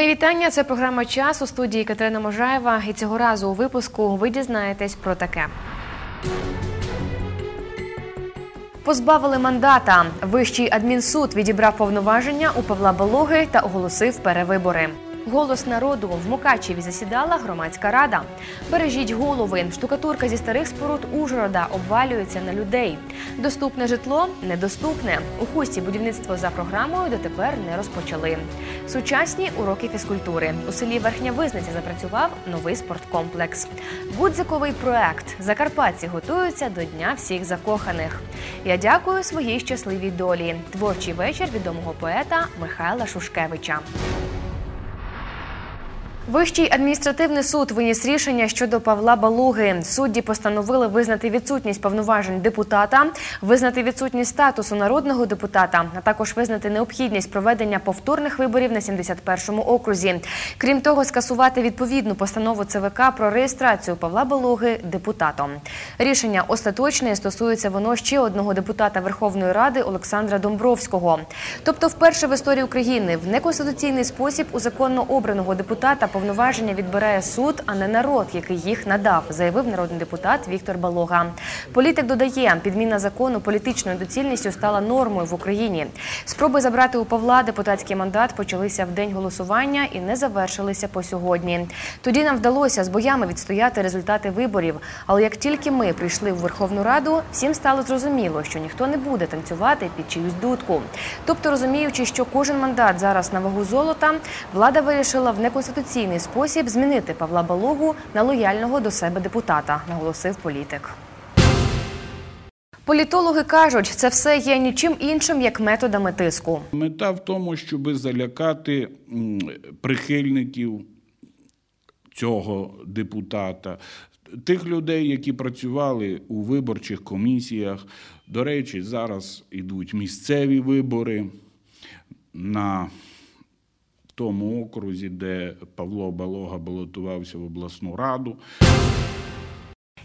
Мої вітання. Це програма час у студії Катерина Можаєва. І цього разу у випуску ви дізнаєтесь про таке. Позбавили мандата. Вищий адмінсуд відібрав повноваження у Павла Балоги та оголосив перевибори. Голос народу в Мукачеві засідала громадська рада. Бережіть голови. Штукатурка зі старих споруд Ужгорода обвалюється на людей. Доступне житло недоступне. У хусті будівництво за програмою дотепер не розпочали. Сучасні уроки фізкультури. У селі Верхня Визниця запрацював новий спорткомплекс. Гудзиковий проект. Закарпатці готуються до Дня всіх закоханих. Я дякую своїй щасливій долі. Творчий вечір відомого поета Михайла Шушкевича. Вищий адміністративний суд виніс рішення щодо Павла Балуги. Судді постановили визнати відсутність повноважень депутата, визнати відсутність статусу народного депутата, а також визнати необхідність проведення повторних виборів на 71-му окрузі. Крім того, скасувати відповідну постанову ЦВК про реєстрацію Павла Балуги депутатом. Рішення остаточне стосується воно ще одного депутата Верховної Ради Олександра Домбровського. Тобто, вперше в історії України в неконституційний спосіб у законно обраного депутата повноваження відбирає суд, а не народ, який їх надав, заявив народний депутат Віктор Балога. Політик додає, підміна закону політичною доцільністю стала нормою в Україні. Спроби забрати у Павла депутатський мандат почалися в день голосування і не завершилися по сьогодні. Тоді нам вдалося з боями відстояти результати виборів. Але як тільки ми прийшли в Верховну Раду, всім стало зрозуміло, що ніхто не буде танцювати під чиюсь дудку. Тобто, розуміючи, що кожен мандат зараз на вагу золота, влада вирішила в неконституційний спосіб змінити Павла Балогу на лояльного до себе депутата, наголосив політик. Політологи кажуть, це все є нічим іншим як методами тиску. Мета в тому, щоб залякати прихильників цього депутата, тих людей, які працювали у виборчих комісіях. До речі, зараз йдуть місцеві вибори на тому окрузі, де Павло Балога балотувався в обласну раду.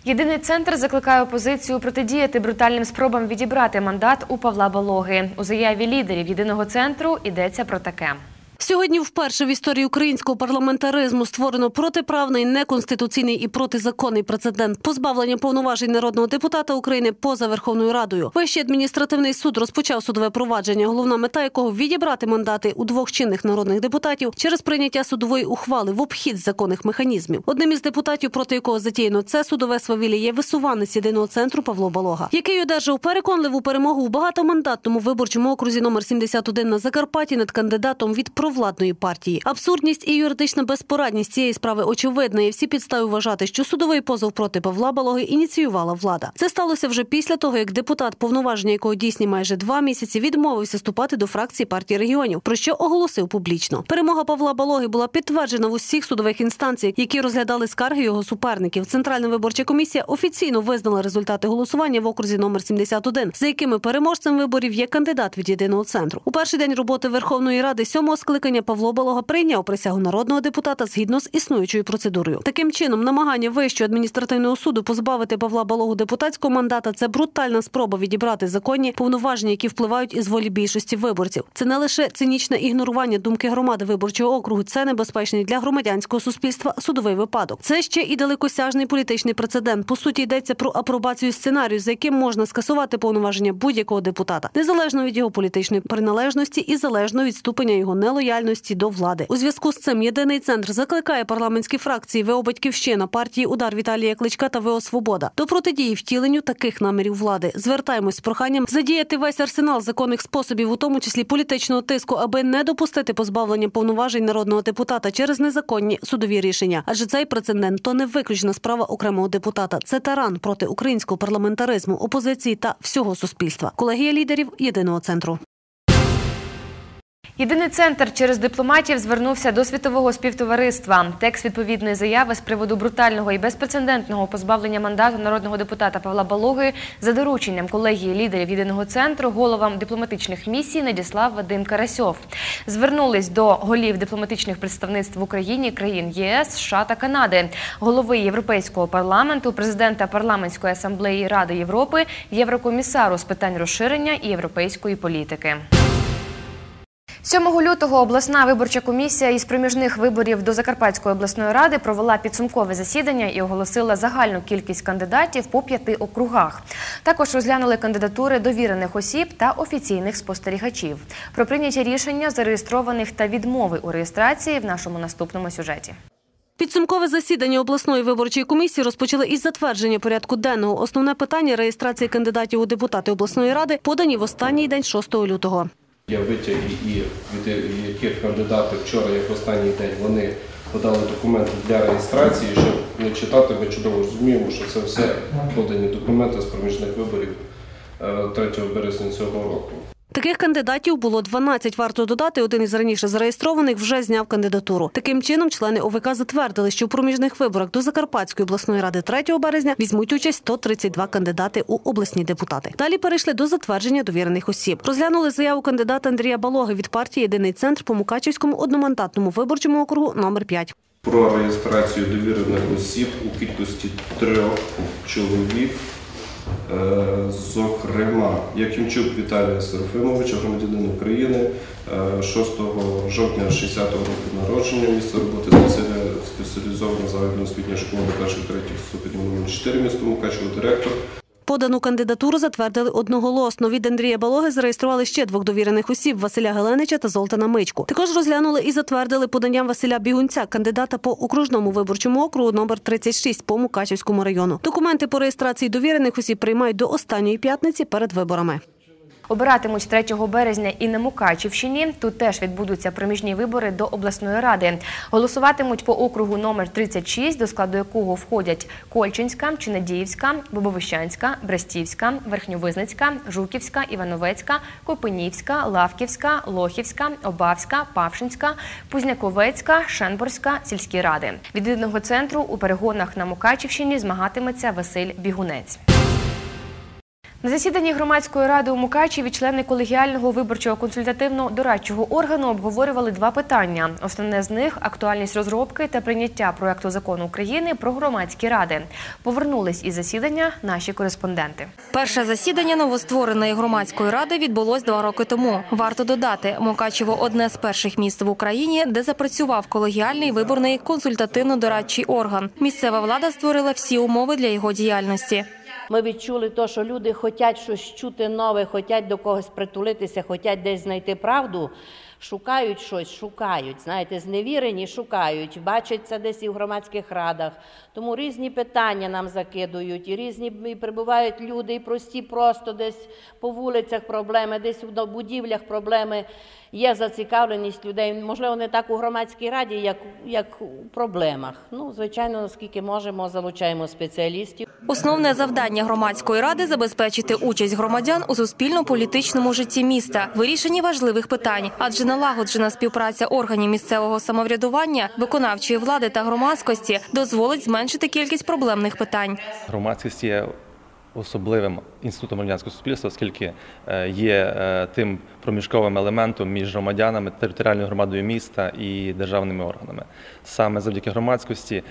Єдиний центр закликає опозицію протидіяти брутальним спробам відібрати мандат у Павла Балоги. У заяві лідерів єдиного центру йдеться про таке. Сьогодні вперше в історії українського парламентаризму створено протиправний, неконституційний і протизаконний прецедент позбавлення повноважень народного депутата України поза Верховною Радою. Вищий адміністративний суд розпочав судове провадження, головна мета якого відібрати мандати у двох чинних народних депутатів через прийняття судової ухвали в обхід законних механізмів. Одним із депутатів, проти якого затіяно це судове свавілля, є висуванець єдиного центру Павло Балога, який одержав переконливу перемогу у багатомандатному виборчому окрузі номер 71 на Закарпатті над кандидатом від провладної партії. Абсурдність і юридична безпорадність цієї справи очевидна. І всі підстави вважати, що судовий позов проти Павла Балоги ініціювала влада. Це сталося вже після того, як депутат, повноваження якого дійсні майже два місяці, відмовився вступати до фракції партії регіонів, про що оголосив публічно. Перемога Павла Балоги була підтверджена в усіх судових інстанціях, які розглядали скарги його суперників. Центральна виборча комісія офіційно визнала результати голосування в окрузі номер 71, за якими переможцем виборів є кандидат від єдиного центру. У перший день роботи Верховної Ради сьомого скликання Павло Балога прийняв присягу народного депутата згідно з існуючою процедурою. Таким чином, намагання вищого адміністративного суду позбавити Павла Балогу депутатського мандата це брутальна спроба відібрати законні повноваження, які впливають із волі більшості виборців. Це не лише цинічне ігнорування думки громади виборчого округу, це небезпечний для громадянського суспільства судовий випадок. Це ще і далекосяжний політичний прецедент. По суті, йдеться про апробацію сценарію, за яким можна скасувати повноваження будь-якого депутата, незалежно від його політичної приналежності і залежно від ступеня його нелояльності до влади. У зв'язку з цим єдиний центр закликає парламентські фракції ВО «Батьківщина», партії Удар Віталія Кличка та ВО Свобода до протидії втіленню таких намірів влади. Звертаємось з проханням задіяти весь арсенал законних способів, у тому числі політичного тиску, аби не допустити позбавлення повноважень народного депутата через незаконні судові рішення. Адже цей прецедент то не виключна справа окремого депутата. Це таран проти українського парламентаризму, опозиції та всього суспільства. Колегія лідерів єдиного центру. Єдиний центр через дипломатів звернувся до світового співтовариства. Текст відповідної заяви з приводу брутального і безпрецедентного позбавлення мандату народного депутата Павла Балоги за дорученням колегії лідерів єдиного центру головам дипломатичних місій надіслав Вадим Карасьов. Звернулись до голів дипломатичних представництв в Україні країн ЄС, США та Канади, голови Європейського парламенту, президента парламентської асамблеї Ради Європи, єврокомісару з питань розширення і європейської політики. 7 лютого обласна виборча комісія із проміжних виборів до Закарпатської обласної ради провела підсумкове засідання і оголосила загальну кількість кандидатів по п'яти округах. Також розглянули кандидатури довірених осіб та офіційних спостерігачів. Про прийняті рішення зареєстрованих та відмови у реєстрації в нашому наступному сюжеті. Підсумкове засідання обласної виборчої комісії розпочали із затвердження порядку денного. Основне питання реєстрації кандидатів у депутати обласної ради подані в останній день 6 лютого. Є витяги, і від яких кандидати вчора, як в останній день, вони подали документи для реєстрації. Щоб не читати, ми чудово розуміємо, що це все подані документи з проміжних виборів е, 3 березня цього року. Таких кандидатів було 12. Варто додати, один із раніше зареєстрованих вже зняв кандидатуру. Таким чином, члени ОВК затвердили, що в проміжних виборах до Закарпатської обласної ради 3 березня візьмуть участь 132 кандидати у обласні депутати. Далі перейшли до затвердження довірених осіб. Розглянули заяву кандидата Андрія Балоги від партії Єдиний центр по Мукачівському одномандатному виборчому округу номер 5. Про реєстрацію довірених осіб у кількості трьох чоловік. Е, Зокрема, Якимчук Віталія Серафимовича, громадянин України, е, 6 жовтня 60-го року народження, місце роботи спеціалізована загальноосвітня школа 1-3 ступенів номер 4 місто Мукачево, директор. Подану кандидатуру затвердили одноголосно. Від Андрія Балоги зареєстрували ще двох довірених осіб Василя Геленича та Золтана Мичку. Також розглянули і затвердили подання Василя Бігунця, кандидата по окружному виборчому округу номер 36 по Мукачівському району. Документи по реєстрації довірених осіб приймають до останньої п'ятниці перед виборами. Обиратимуть 3 березня і на Мукачівщині. Тут теж відбудуться проміжні вибори до обласної ради. Голосуватимуть по округу номер 36, до складу якого входять Кольчинська, Чинадіївська, Бобовищанська, Брестівська, Верхньовизницька, Жуківська, Івановецька, Копинівська, Лавківська, Лохівська, Обавська, Павшинська, Пузняковецька, Шенборська сільські ради. Від єдиного центру у перегонах на Мукачівщині змагатиметься Василь Бігунець. На засіданні громадської ради у Мукачеві члени колегіального виборчого консультативно-дорадчого органу обговорювали два питання. Основне з них актуальність розробки та прийняття проекту закону України про громадські ради. Повернулись із засідання наші кореспонденти. Перше засідання новоствореної громадської ради відбулось два роки тому. Варто додати, Мукачево одне з перших міст в Україні, де запрацював колегіальний виборний консультативно-дорадчий орган. Місцева влада створила всі умови для його діяльності. Ми відчули то, що люди хочуть щось чути нове, хочуть до когось притулитися, хочуть десь знайти правду, шукають щось, шукають. Знаєте, зневірені шукають, бачать це десь і в громадських радах. Тому різні питання нам закидують, і різні і прибувають люди, і прості, просто десь по вулицях проблеми, десь в будівлях проблеми. Є зацікавленість людей. Можливо, не так у громадській раді, як, як у проблемах. Ну, звичайно, наскільки можемо, залучаємо спеціалістів. Основне завдання громадської ради забезпечити участь громадян у суспільно-політичному житті міста, вирішенні важливих питань, адже налагоджена співпраця органів місцевого самоврядування, виконавчої влади та громадськості дозволить зменшити кількість проблемних питань. Громадськість є особливим інститутом громадянського суспільства, оскільки е, є е, тим проміжковим елементом між громадянами, територіальною громадою міста і державними органами. Саме завдяки громадськості,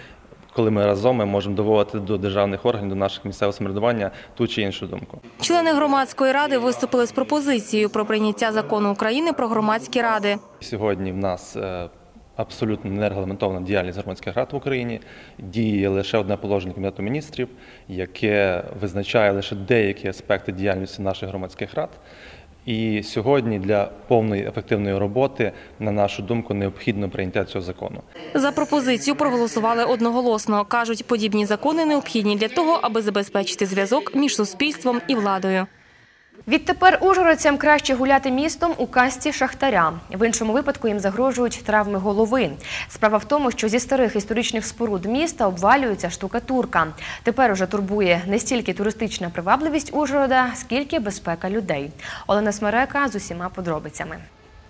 коли ми разом ми можемо доводити до державних органів, до наших місцевого самоврядування ту чи іншу думку. Члени громадської ради виступили з пропозицією про прийняття закону України про громадські ради. Сьогодні в нас е, абсолютно нерегламентована діяльність громадських рад в Україні. Діє лише одне положення Кабінету міністрів, яке визначає лише деякі аспекти діяльності наших громадських рад. І сьогодні для повної ефективної роботи, на нашу думку, необхідно прийняття цього закону. За пропозицію проголосували одноголосно. кажуть, подібні закони необхідні для того, аби забезпечити зв'язок між суспільством і владою. Відтепер ужгородцям краще гуляти містом у касті шахтаря. В іншому випадку їм загрожують травми голови. Справа в тому, що зі старих історичних споруд міста обвалюється штукатурка. Тепер уже турбує не стільки туристична привабливість Ужгорода, скільки безпека людей. Олена Смерека з усіма подробицями.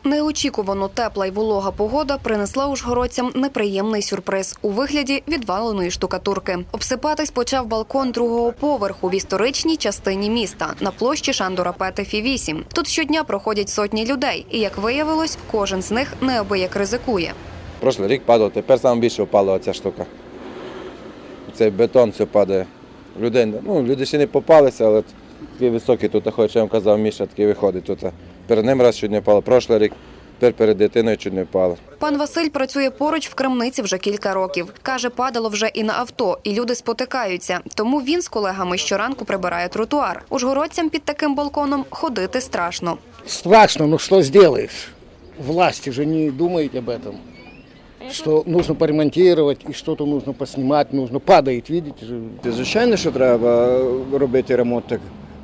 Неочікувано тепла й волога погода принесла ужгородцям неприємний сюрприз у вигляді відваленої штукатурки. Обсипатись почав балкон другого поверху в історичній частині міста на площі Шандора Петефі 8. Тут щодня проходять сотні людей, і як виявилось, кожен з них неабияк ризикує. Прошлий рік падало, тепер саме більше впала ця штука. Цей бетон все падає. Людей, ну, люди ще не попалися, але такий високий тут, хоч я вам казав, Міша такий виходить тут. Перед ним раз щодня впало. Прошлий рік тепер перед дитиною чуть не впала. Пан Василь працює поруч в крамниці вже кілька років. Каже, падало вже і на авто, і люди спотикаються. Тому він з колегами щоранку прибирає тротуар. Ужгородцям під таким балконом ходити страшно. Страшно, но что сделаешь? Власти же не думают об этом. Что нужно поремонтировать, и что-то нужно поснимать, нужно падает, видите. Звичайно, що треба робити ремонт.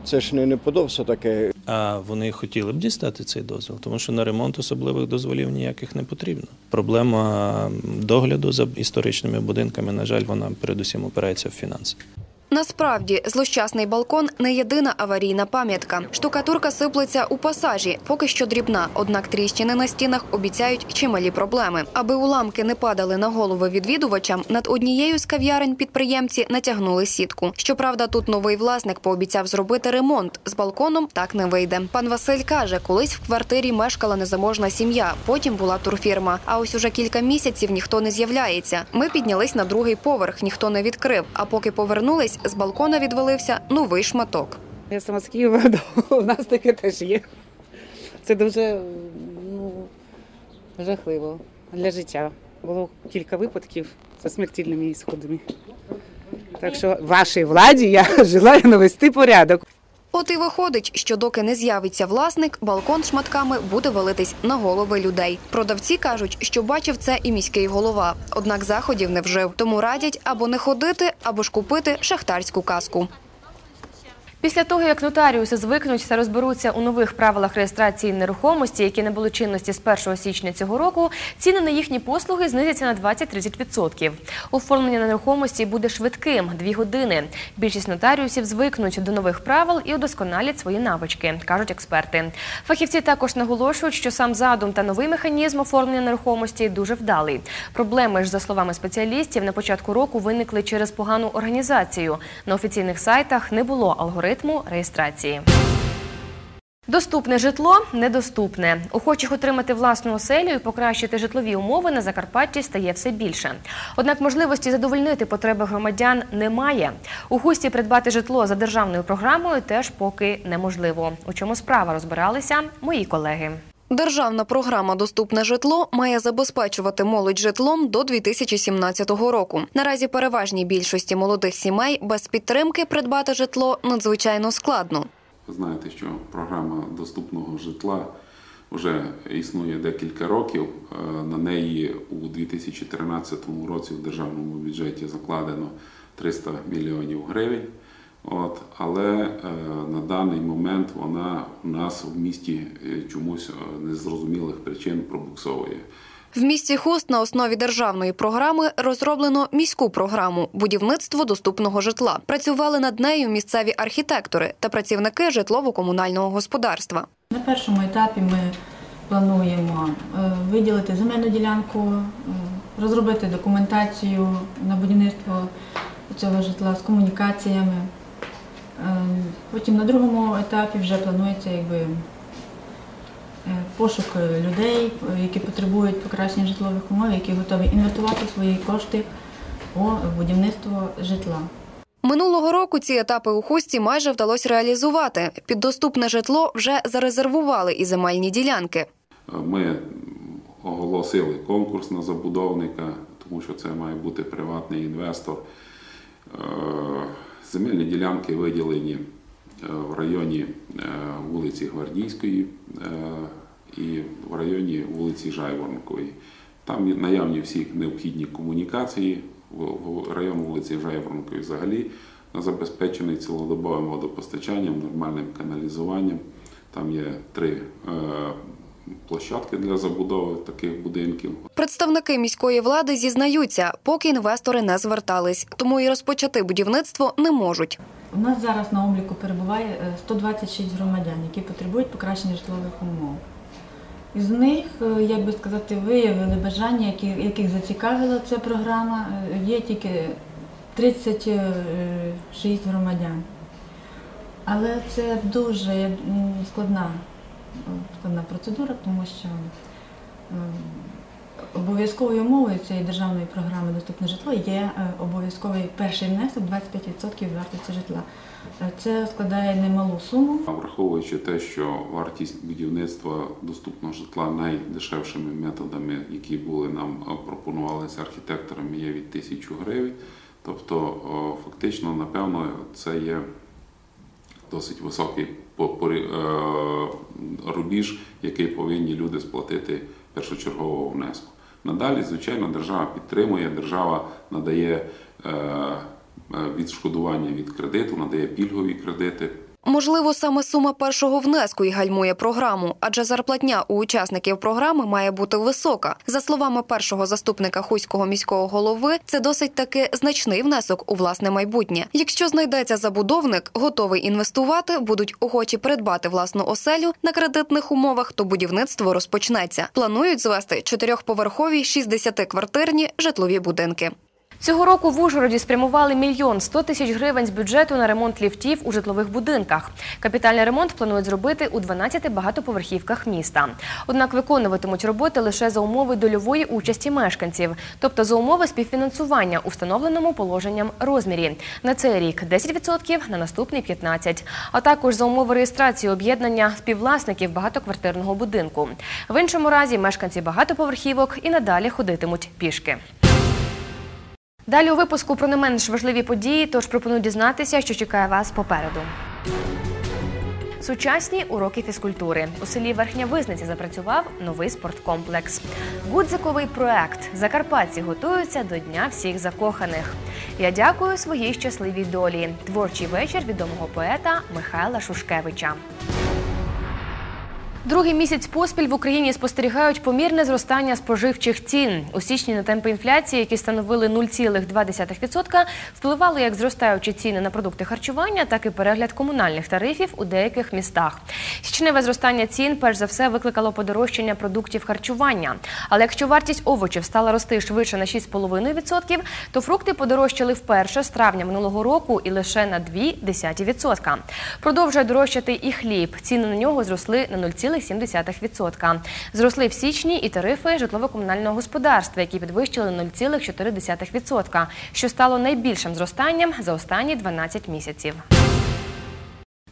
Це ж не неподобство таке. А вони хотіли б дістати цей дозвіл, тому що на ремонт особливих дозволів ніяких не потрібно. Проблема догляду за історичними будинками, на жаль, вона передусім опирається в фінанси. Насправді, злощасний балкон не єдина аварійна пам'ятка. Штукатурка сиплеться у пасажі, поки що дрібна, однак тріщини на стінах обіцяють чималі проблеми. Аби уламки не падали на голови відвідувачам, над однією з кав'ярень підприємці натягнули сітку. Щоправда, тут новий власник пообіцяв зробити ремонт. З балконом так не вийде. Пан Василь каже, колись в квартирі мешкала незаможна сім'я, потім була турфірма. А ось уже кілька місяців ніхто не з'являється. Ми піднялись на другий поверх, ніхто не відкрив. А поки повернулись, з балкона відвалився новий шматок. Я сама з Києва, у нас таке теж є. Це дуже ну, жахливо для життя. Було кілька випадків за смертельними ісходами. Так що вашій владі я желаю навести порядок. От і виходить, що доки не з'явиться власник, балкон шматками буде валитись на голови людей. Продавці кажуть, що бачив це і міський голова. Однак заходів не вжив. Тому радять або не ходити, або ж купити шахтарську каску. Після того, як нотаріуси звикнуть та розберуться у нових правилах реєстрації нерухомості, які набули чинності з 1 січня цього року, ціни на їхні послуги знизяться на 20-30%. Оформлення нерухомості буде швидким – дві години. Більшість нотаріусів звикнуть до нових правил і удосконалять свої навички, кажуть експерти. Фахівці також наголошують, що сам задум та новий механізм оформлення нерухомості дуже вдалий. Проблеми ж, за словами спеціалістів, на початку року виникли через погану організацію. На офіційних сайтах не було алгоритму реєстрації. Доступне житло недоступне. Охочих отримати власну оселю і покращити житлові умови на Закарпатті стає все більше. Однак можливості задовольнити потреби громадян немає. У густі придбати житло за державною програмою теж поки неможливо. У чому справа розбиралися мої колеги. Державна програма Доступне житло має забезпечувати молодь житлом до 2017 року. Наразі переважній більшості молодих сімей без підтримки придбати житло надзвичайно складно. Ви знаєте, що програма доступного житла вже існує декілька років. Е, На неї у 2013 році в державному бюджеті закладено 300 мільйонів гривень. От, але е, на даний момент вона у нас в місті е, чомусь е, незрозумілих причин пробуксовує. В місті Хуст на основі державної програми розроблено міську програму будівництво доступного житла. Працювали над нею місцеві архітектори та працівники житлово-комунального господарства. На першому етапі ми плануємо е, виділити земельну ділянку, розробити документацію на будівництво цього житла з комунікаціями. Е, Потім на другому етапі вже планується якби, е, пошук людей, е, які потребують покращення житлових умов, які готові інвестувати свої кошти у будівництво житла. Минулого року ці етапи у хусті майже вдалося реалізувати. Під доступне житло вже зарезервували і земельні ділянки. Ми оголосили конкурс на забудовника, тому що це має бути приватний інвестор. Земельні ділянки виділені е, в районі е, вулиці Гвардійської е, і в районі вулиці Жайворонкової. Там наявні всі необхідні комунікації. В- район вулиці Жайворонкової взагалі забезпечений цілодобовим водопостачанням, нормальним каналізуванням. Там є три площадки для забудови таких будинків. Представники міської влади зізнаються, поки інвестори не звертались, тому і розпочати будівництво не можуть. У нас зараз на обліку перебуває е, 126 громадян, які потребують покращення житлових умов. Із них, е, як би сказати, виявили бажання, яких зацікавила ця програма, е, є тільки 36 громадян. Але це дуже складна, складна процедура, тому що Обов'язковою умовою цієї державної програми Доступне житло є е, обов'язковий перший внесок 25% вартості житла. Е, Це складає немалу суму. Враховуючи те, що вартість будівництва доступного житла найдешевшими методами, які були нам е, пропонувалися архітекторами, є від 1000 гривень. Тобто, фактично, напевно, це є досить високий е, рубіж, який повинні люди сплатити першочергового внеску. Надалі, звичайно, держава підтримує, держава надає е, е, відшкодування від кредиту, надає пільгові кредити. Можливо, саме сума першого внеску і гальмує програму, адже зарплатня у учасників програми має бути висока. За словами першого заступника хуського міського голови, це досить таки значний внесок у власне майбутнє. Якщо знайдеться забудовник, готовий інвестувати, будуть охочі придбати власну оселю на кредитних умовах, то будівництво розпочнеться. Планують звести чотирьохповерхові 60-квартирні житлові будинки. Цього року в Ужгороді спрямували мільйон 100 тисяч гривень з бюджету на ремонт ліфтів у житлових будинках. Капітальний ремонт планують зробити у 12 багатоповерхівках міста. Однак виконуватимуть роботи лише за умови дольової участі мешканців, тобто за умови співфінансування у встановленому положенням розмірі. На цей рік 10%, на наступний 15%. А також за умови реєстрації об'єднання співвласників багатоквартирного будинку. В іншому разі мешканці багатоповерхівок і надалі ходитимуть пішки. Далі у випуску про не менш важливі події, тож пропоную дізнатися, що чекає вас попереду. Сучасні уроки фізкультури. У селі Верхня Визниці запрацював новий спорткомплекс. Гудзиковий проект. Закарпатці готуються до Дня всіх закоханих. Я дякую своїй щасливій долі. Творчий вечір відомого поета Михайла Шушкевича. Другий місяць поспіль в Україні спостерігають помірне зростання споживчих цін. У січні на темпи інфляції, які становили 0,2%, впливали як зростаючі ціни на продукти харчування, так і перегляд комунальних тарифів у деяких містах. Січневе зростання цін перш за все викликало подорожчання продуктів харчування. Але якщо вартість овочів стала рости швидше на 6,5%, то фрукти подорожчали вперше з травня минулого року і лише на 0,2%. Продовжує дорожчати і хліб. Ціни на нього зросли на 0,7%. Зросли в січні і тарифи житлово-комунального господарства, які підвищили 0,4%, що стало найбільшим зростанням за останні 12 місяців.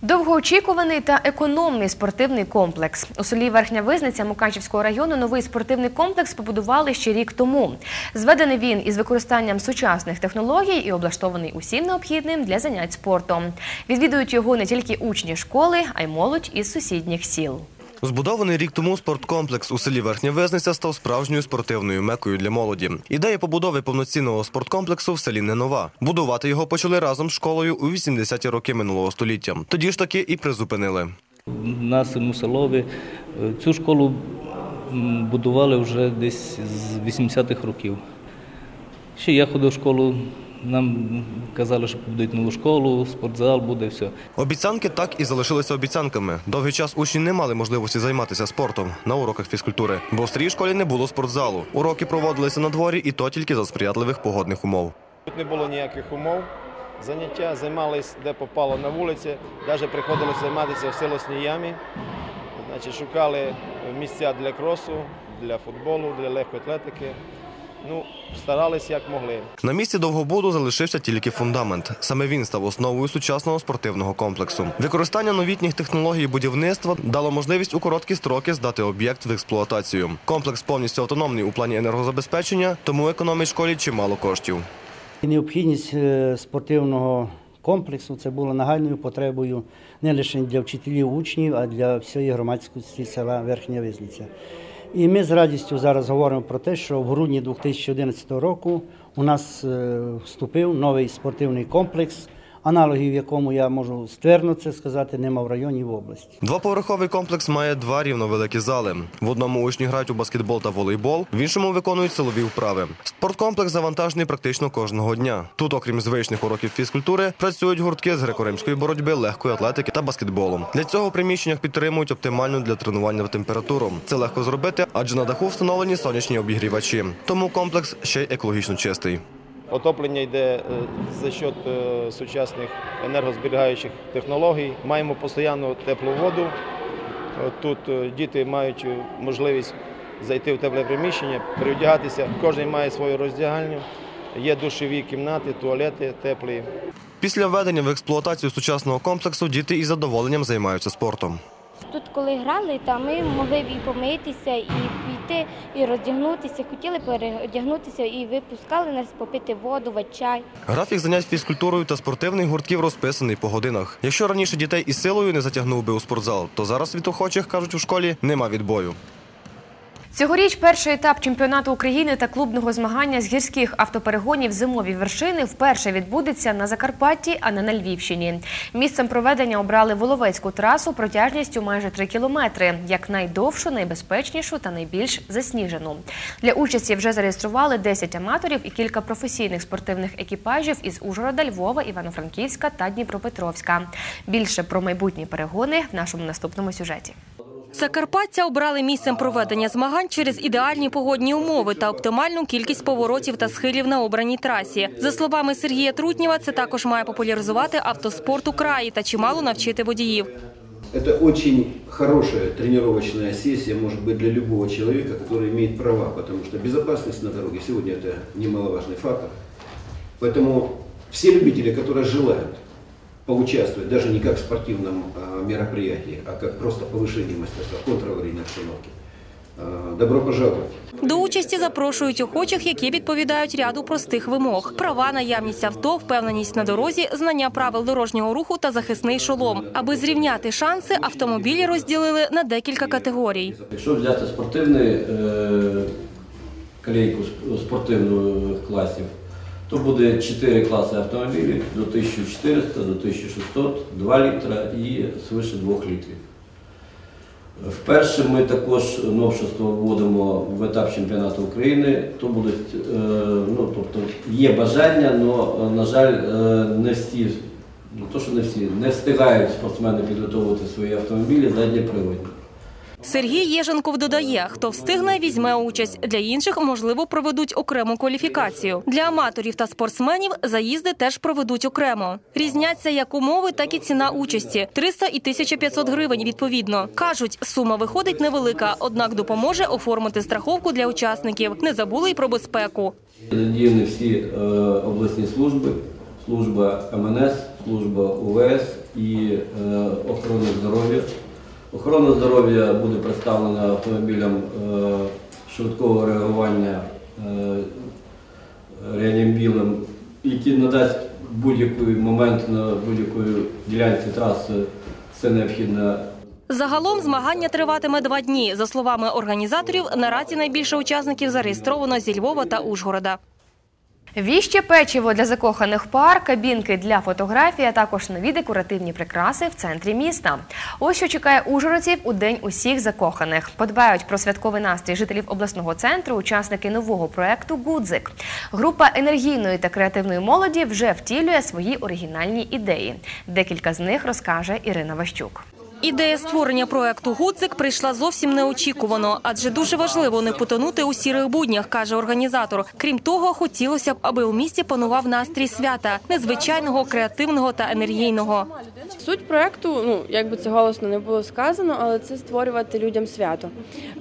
Довгоочікуваний та економний спортивний комплекс. У селі Верхня Визниця Мукачівського району новий спортивний комплекс побудували ще рік тому. Зведений він із використанням сучасних технологій і облаштований усім необхідним для занять спортом. Відвідують його не тільки учні школи, а й молодь із сусідніх сіл. Збудований рік тому спорткомплекс у селі Верхня Визниця став справжньою спортивною мекою для молоді. Ідея побудови повноцінного спорткомплексу в селі не нова. Будувати його почали разом з школою у 80-ті роки минулого століття. Тоді ж таки і призупинили. На Семуселові е, цю школу будували вже десь з 80-х років. Ще я ходив в школу, нам казали, що побудують нову школу, спортзал буде, все. Обіцянки так і залишилися обіцянками. Довгий час учні не мали можливості займатися спортом на уроках фізкультури, бо в старій школі не було спортзалу. Уроки проводилися на дворі і то тільки за сприятливих погодних умов. Тут не було ніяких умов. Заняття займались де попало на вулиці, навіть приходилося займатися в силосній ямі. Значить, шукали місця для кросу, для футболу, для легкої атлетики. Ну, старались як могли. На місці довгобуду залишився тільки фундамент. Саме він став основою сучасного спортивного комплексу. Використання новітніх технологій будівництва дало можливість у короткі строки здати об'єкт в експлуатацію. Комплекс повністю автономний у плані енергозабезпечення, тому економить школі чимало коштів. Необхідність е, спортивного комплексу це було нагальною потребою не лише для вчителів, учнів, а для всієї громадськості села Верхня Визниця. І ми з радістю зараз говоримо про те, що в грудні 2011 року у нас е, вступив новий спортивний комплекс, аналогів якому я можу ствердно це сказати, нема в районі в області. Двоповерховий комплекс має два рівновеликі зали. В одному учні грають у баскетбол та волейбол, в іншому виконують силові вправи. Спорткомплекс завантажений практично кожного дня. Тут, окрім звичних уроків фізкультури, працюють гуртки з греко-римської боротьби, легкої атлетики та баскетболу. Для цього в приміщеннях підтримують оптимальну для тренування температуру. Це легко зробити, адже на даху встановлені сонячні обігрівачі. Тому комплекс ще й екологічно чистий. Отоплення йде е, за счет е, сучасних енергозберігаючих технологій. Маємо постійну теплу воду. Е, Тут діти мають можливість зайти в тепле приміщення, переодягатися. Кожен має свою роздягальню, є душові кімнати, туалети теплі. Після введення в експлуатацію сучасного комплексу діти із задоволенням займаються спортом. Тут, коли грали, та ми могли і помитися, і піти, і роздягнутися. Хотіли переодягнутися і випускали нас попити воду, чай. Графік занять фізкультурою та спортивних гуртків розписаний по годинах. Якщо раніше дітей із силою не затягнув би у спортзал, то зараз від охочих, кажуть у школі, нема відбою. Цьогоріч перший етап чемпіонату України та клубного змагання з гірських автоперегонів зимові вершини вперше відбудеться на Закарпатті, а не на Львівщині. Місцем проведення обрали Воловецьку трасу протяжністю майже 3 кілометри, як найдовшу, найбезпечнішу та найбільш засніжену. Для участі вже зареєстрували 10 аматорів і кілька професійних спортивних екіпажів із Ужгорода, Львова, Івано-Франківська та Дніпропетровська. Більше про майбутні перегони в нашому наступному сюжеті. Закарпаття обрали місцем проведення змагань через ідеальні погодні умови та оптимальну кількість поворотів та схилів на обраній трасі. За словами Сергія Трутнєва, це також має популяризувати автоспорт у краї та чимало навчити водіїв. Это очень хорошая тренировочная сессия, может быть, для любого человека, который имеет права, потому что безопасность на дороге сегодня это немаловажный фактор. Поэтому все любители, которые желают поучаствовать, даже не как в спортивном а, мероприятии, а как просто повышение мастерства контраварийной обстановки, добро пожаловать. До участі запрошують охочих, які відповідають ряду простих вимог: права, наявність авто, впевненість на дорозі, знання правил дорожнього руху та захисний шолом. Аби зрівняти шанси, автомобілі розділили на декілька категорій. Якщо взяти спортивний е, колейку спортивних класів, то буде 4 класи автомобілів до 1400, до 1600, 2 літра і свише 2 літрів. Вперше ми також новшество вводимо в етап чемпіонату України. То будуть, е, ну, тобто є бажання, але, на жаль, е, не всі, не то, що не всі, не встигають спортсмени підготовити свої автомобілі задньоприводні. Сергій Єженков додає, хто встигне, візьме участь. Для інших, можливо, проведуть окрему кваліфікацію. Для аматорів та спортсменів заїзди теж проведуть окремо. Різняться як умови, так і ціна участі 300 і 1500 гривень. Відповідно кажуть, сума виходить невелика, однак допоможе оформити страховку для учасників. Не забули й про безпеку. Задіяні всі е, обласні служби, служба МНС, служба УВС і е, охорона здоров'я. Охорона здоров'я буде представлена автомобілем е, швидкого реагування е, реанімобілем, який надасть будь-який момент на будь-якій ділянці траси все необхідне Загалом змагання триватиме два дні. За словами організаторів, наразі найбільше учасників зареєстровано зі Львова та Ужгорода. Віще печиво для закоханих пар, кабінки для фотографій, а також нові декоративні прикраси в центрі міста. Ось що чекає ужгородців у день усіх закоханих. Подбають про святковий настрій жителів обласного центру, учасники нового проекту Гудзик. Група енергійної та креативної молоді вже втілює свої оригінальні ідеї. Декілька з них розкаже Ірина Ващук. Ідея створення проекту Гудзик прийшла зовсім неочікувано, адже дуже важливо не потонути у сірих буднях, каже організатор. Крім того, хотілося б, аби у місті панував настрій свята, незвичайного, креативного та енергійного. Суть проекту, ну як би це голосно не було сказано, але це створювати людям свято.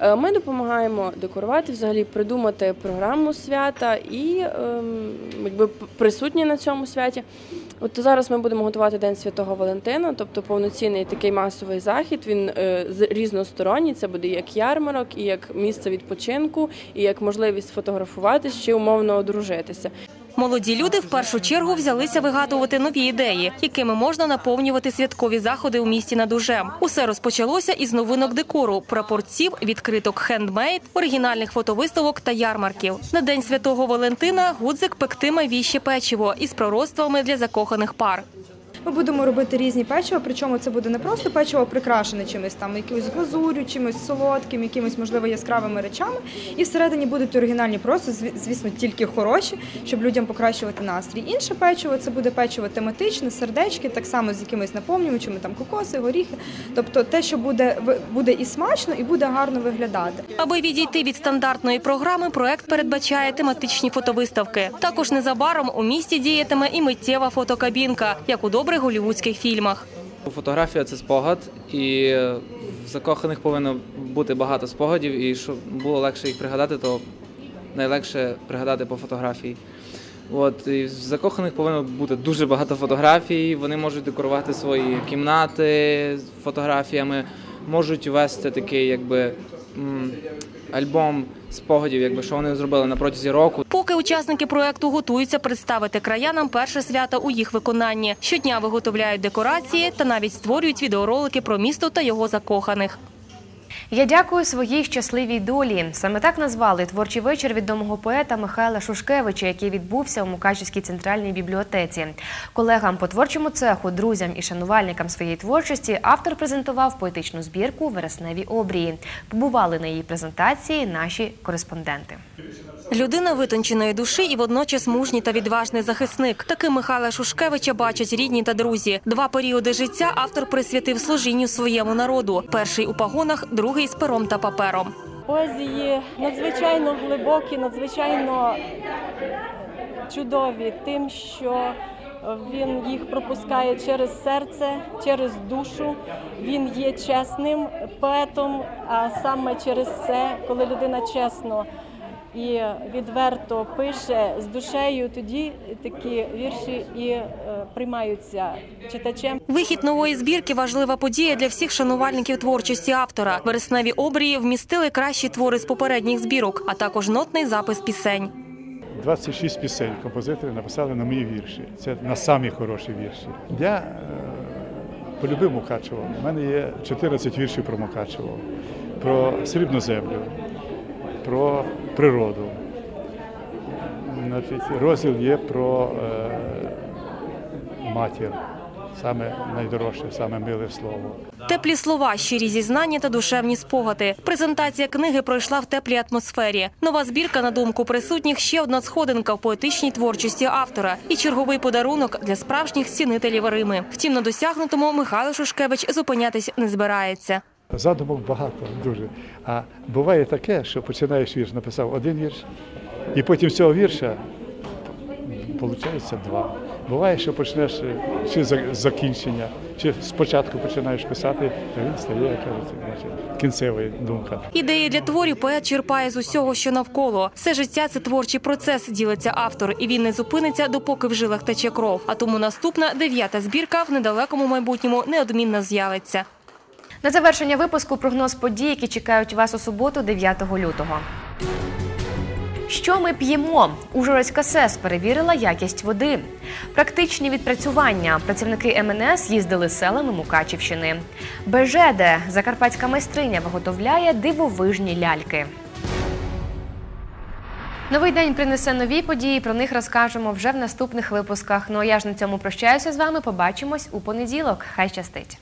Е, Ми допомагаємо декорувати, взагалі придумати програму свята і ем, якби присутні на цьому святі. От зараз ми будемо готувати День Святого Валентина, тобто повноцінний такий масовий захід. Він е, різносторонній. Це буде як ярмарок, і як місце відпочинку, і як можливість фотографуватися чи умовно одружитися. Молоді люди в першу чергу взялися вигадувати нові ідеї, якими можна наповнювати святкові заходи у місті над Ужем. Усе розпочалося із новинок декору, прапорців, відкриток хендмейд, оригінальних фотовиставок та ярмарків. На день святого Валентина Гудзик пектиме віще печиво із пророцтвами для закоханих пар. Ми будемо робити різні печива, причому це буде не просто печиво прикрашене чимось там, якоюсь глазурю, чимось солодким, якимось можливо яскравими речами. І всередині будуть оригінальні просто, звісно, тільки хороші, щоб людям покращувати настрій. Інше печиво це буде печиво тематичне, сердечки, так само з якимись наповнювачами, там кокоси, горіхи. Тобто те, що буде буде і смачно, і буде гарно виглядати. Аби відійти від стандартної програми, проект передбачає тематичні фотовиставки. Також незабаром у місті діятиме і миттєва фотокабінка, як у добрих голівудських фільмах. Фотографія це спогад, і в закоханих повинно бути багато спогадів, і щоб було легше їх пригадати, то найлегше пригадати по фотографії. От, і в закоханих повинно бути дуже багато фотографій. Вони можуть декорувати свої кімнати фотографіями, можуть вести такий якби альбом спогадів, якби що вони зробили на протязі року. Поки учасники проекту готуються представити краянам перше свято у їх виконанні. Щодня виготовляють декорації та навіть створюють відеоролики про місто та його закоханих. Я дякую своїй щасливій долі. Саме так назвали творчий вечір відомого поета Михайла Шушкевича, який відбувся у Мукачівській центральній бібліотеці. Колегам по творчому цеху, друзям і шанувальникам своєї творчості автор презентував поетичну збірку Вересневі обрії. Побували на її презентації наші кореспонденти. Людина витонченої душі і водночас мужній та відважний захисник. Таким Михайла Шушкевича бачать рідні та друзі. Два періоди життя автор присвятив служінню своєму народу. Перший у пагонах, другий з пером та папером. Поезії надзвичайно глибокі, надзвичайно чудові, тим, що він їх пропускає через серце, через душу. Він є чесним поетом, а саме через це, коли людина чесно і відверто пише з душею, тоді такі вірші і е, приймаються читачем. Вихід нової збірки важлива подія для всіх шанувальників творчості автора. Вересневі обрії вмістили кращі твори з попередніх збірок, а також нотний запис пісень. 26 пісень композитори написали на мої вірші. Це на самі хороші вірші. Я е, полюбив Мукачево. У мене є 14 віршів про Мукачево, про срібну землю, про природу. Значить, розділ є про е, матір, саме найдорожче, саме миле слово. Теплі слова, щирі зізнання та душевні спогади. Презентація книги пройшла в теплій атмосфері. Нова збірка, на думку присутніх, ще одна сходинка в поетичній творчості автора і черговий подарунок для справжніх цінителів Рими. Втім, на досягнутому Михайло Шушкевич зупинятись не збирається. Задумок багато дуже. А буває таке, що починаєш вірш, написав один вірш, і потім з цього вірша виходить два. Буває, що почнеш е, чи з закінчення, чи спочатку починаєш писати, а він стає, кажуть, кінцева думка. Ідеї для творів поет черпає з усього, що навколо. Все життя це творчий процес, ділиться автор, і він не зупиниться, допоки в жилах тече кров. А тому наступна дев'ята збірка в недалекому майбутньому неодмінно з'явиться. На завершення випуску прогноз подій, які чекають вас у суботу, 9 лютого. Що ми п'ємо? Ужгородська СЕС перевірила якість води. Практичні відпрацювання. Працівники МНС їздили селами Мукачівщини. Бежеде. Закарпатська майстриня виготовляє дивовижні ляльки. Новий день принесе нові події. Про них розкажемо вже в наступних випусках. Ну а я ж на цьому прощаюся з вами. Побачимось у понеділок. Хай щастить.